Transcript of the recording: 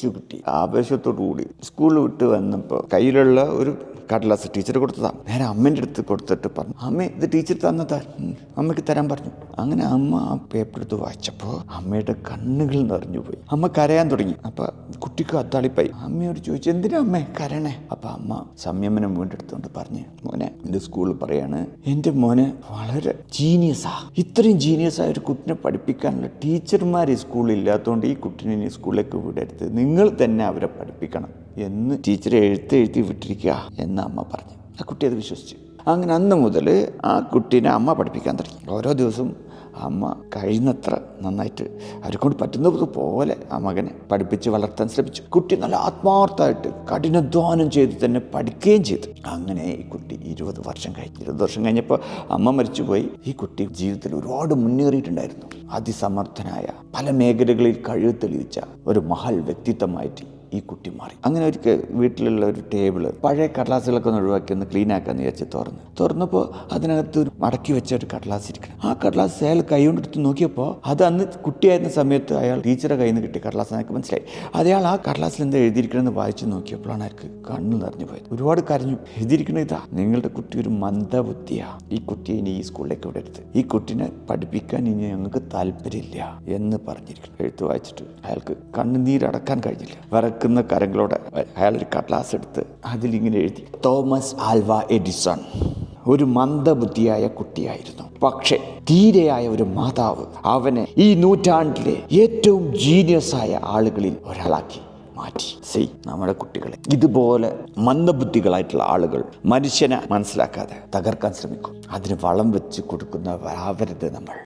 കൊച്ചു കുട്ടി. ആവേശത്തോടു കൂടി സ്കൂൾ വിട്ട് വന്നപ്പോൾ കയ്യിലുള്ള ഒരു കടലാസ് ടീച്ചർ കൊടുത്തതാണ് നേരെ അമ്മേന്റെ അടുത്ത് കൊടുത്തിട്ട് പറഞ്ഞു അമ്മ ഇത് ടീച്ചർ തന്നതാ. അമ്മയ്ക്ക് തരാൻ പറഞ്ഞു. അങ്ങനെ അമ്മ ആ പേപ്പർ എടുത്ത് വായിച്ചപ്പോൾ അമ്മയുടെ കണ്ണുകൾ നിറഞ്ഞു പോയി. അമ്മ കരയാൻ തുടങ്ങി. അപ്പം കുട്ടിക്ക് അത്താളിപ്പായി. അമ്മയോട് ചോദിച്ചു എന്തിനാ അമ്മേ കരണേ അപ്പം അമ്മ സംയമനം വീണ്ടെടുത്തുകൊണ്ട് പറഞ്ഞു മോനെ എന്റെ സ്കൂളിൽ പറയാണ് എന്റെ മോനെ വളരെ ജീനിയസാ ഇത്രയും ജീനിയസ് ആയ ഒരു കുട്ടിനെ പഠിപ്പിക്കാനുള്ള ടീച്ചർമാർ ഈ സ്കൂളിൽ ഇല്ലാത്തതുകൊണ്ട് ഈ കുട്ടിനെ സ്കൂളിലേക്ക് വിടരുത്. നിങ്ങൾ തന്നെ അവരെ പഠിപ്പിക്കണം എന്ന് ടീച്ചറെ എഴുത്ത് എഴുതി വിട്ടിരിക്കുക എന്ന് അമ്മ പറഞ്ഞു. ആ കുട്ടി അത് വിശ്വസിച്ചു. അങ്ങനെ അന്ന് മുതൽ ആ കുട്ടീനെ അമ്മ പഠിപ്പിക്കാൻ തുടങ്ങി. ഓരോ ദിവസവും അമ്മ കഴിയുന്നത്ര നന്നായിട്ട് അവരെ കൊണ്ട് പറ്റുന്നത് പോലെ ആ മകനെ പഠിപ്പിച്ച് വളർത്താൻ ശ്രമിച്ചു. കുട്ടി നല്ല ആത്മാർത്ഥമായിട്ട് കഠിനാധ്വാനം ചെയ്ത് തന്നെ പഠിക്കുകയും ചെയ്തു. അങ്ങനെ ഈ കുട്ടി ഇരുപത് വർഷം കഴിഞ്ഞു ഇരുപത് വർഷം കഴിഞ്ഞപ്പോൾ അമ്മ മരിച്ചുപോയി. ഈ കുട്ടി ജീവിതത്തിൽ ഒരുപാട് മുന്നേറിയിട്ടുണ്ടായിരുന്നു. അതിസമർത്ഥനായ പല മേഖലകളിൽ കഴിവ് തെളിയിച്ച ഒരു മഹൽ വ്യക്തിത്വമായിട്ട് ഈ കുട്ടി മാറി. അങ്ങനെ ഒരിക്കൽ വീട്ടിലുള്ള ഒരു ടേബിൾ പഴയ കടലാസുകളൊക്കെ ഒന്ന് ഒഴിവാക്കി ഒന്ന് ക്ലീൻ ആക്കാന്ന് വിചാരിച്ച് തുറന്നു. തുറന്നപ്പോൾ അതിനകത്ത് ഒരു മടക്കി വെച്ച ഒരു കടലാസ് ഇരിക്കണം. ആ കടലാസ് അയാൾ കൈ കൊണ്ടെടുത്ത് നോക്കിയപ്പോൾ അത് അന്ന് കുട്ടിയായിരുന്ന സമയത്ത് അയാൾ ടീച്ചറെ കയ്യിൽ നിന്ന് കിട്ടിയ കടലാസ് എനിക്ക് മനസ്സിലായി. അതയാൾ ആ കടലാസിൽ എന്താ എഴുതിയിരിക്കണമെന്ന് വായിച്ച് നോക്കിയപ്പോഴാണ് അയാൾക്ക് കണ്ണ് നിറഞ്ഞു പോയത്. ഒരുപാട് കരഞ്ഞു. എഴുതിയിരിക്കണ ഇതാ. നിങ്ങളുടെ കുട്ടി ഒരു മന്ദബുദ്ധിയാ. ഈ കുട്ടിയെ ഇനി ഈ സ്കൂളിലേക്ക് വിടരുത്. ഈ കുട്ടിനെ പഠിപ്പിക്കാൻ ഇനി ഞങ്ങൾക്ക് താല്പര്യമില്ല എന്ന് പറഞ്ഞിരിക്കണം എഴുത്ത് വായിച്ചിട്ട് അയാൾക്ക് കണ്ണുനീരടക്കാൻ കഴിഞ്ഞില്ല. വരക്കുന്ന കരങ്ങളോടെ അയാളൊരു കടലാസ് എടുത്ത് അതിലിങ്ങനെ എഴുതി തോമസ് ആൽവ എഡിസൺ ഒരു മന്ദബുദ്ധിയായ കുട്ടിയായിരുന്നു. പക്ഷേ ധീരയായ ഒരു മാതാവ് അവനെ ഈ നൂറ്റാണ്ടിലെ ഏറ്റവും ജീനിയസ് ആയ ആളുകളിൽ ഒരാളാക്കി മാറ്റി. സി നമ്മുടെ കുട്ടികളെ. ഇതുപോലെ മന്ദബുദ്ധികളായിട്ടുള്ള ആളുകൾ മനുഷ്യനെ മനസ്സിലാക്കാതെ തകർക്കാൻ ശ്രമിക്കും. അതിന് വളം വെച്ച് കൊടുക്കുന്നവരാവരുത് നമ്മൾ